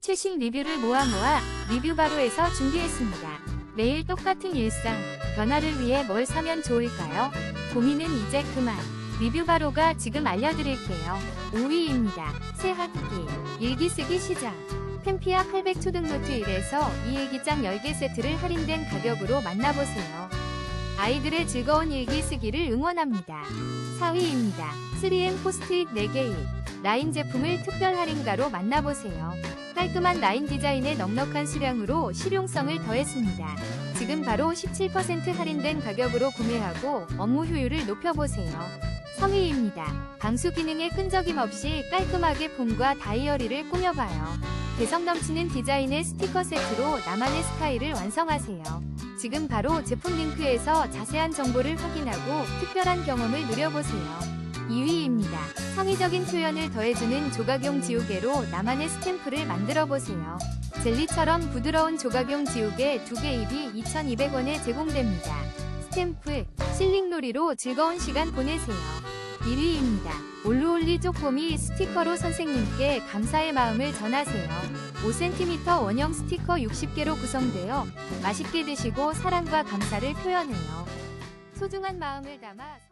최신 리뷰를 모아 모아 리뷰 바로에서 준비했습니다. 매일 똑같은 일상, 변화를 위해 뭘 사면 좋을까요? 고민은 이제 그만. 리뷰 바로가 지금 알려드릴게요. 5위입니다. 새 학기, 일기 쓰기 시작. 템피아 800 초등노트 1에서 이 일기장 10개 세트를 할인된 가격으로 만나보세요. 아이들의 즐거운 일기 쓰기를 응원합니다. 4위입니다. 3M 포스트잇 4개입. 라인 제품을 특별 할인가로 만나보세요. 깔끔한 라인 디자인의 넉넉한 수량으로 실용성을 더했습니다. 지금 바로 17% 할인된 가격으로 구매하고 업무 효율을 높여보세요. 3위입니다. 방수 기능에 끈적임 없이 깔끔하게 폼과 다이어리를 꾸며봐요. 개성 넘치는 디자인의 스티커 세트로 나만의 스타일을 완성하세요. 지금 바로 제품 링크에서 자세한 정보를 확인하고 특별한 경험을 누려보세요. 2위입니다. 성의적인 표현을 더해주는 조각용 지우개로 나만의 스탬프를 만들어보세요. 젤리처럼 부드러운 조각용 지우개 2개 입이 2,200원에 제공됩니다. 스탬프, 실링놀이로 즐거운 시간 보내세요. 1위입니다. 올루올리 쪼꼬미 스티커로 선생님께 감사의 마음을 전하세요. 5cm 원형 스티커 60개로 구성되어 맛있게 드시고 사랑과 감사를 표현해요. 소중한 마음을 담아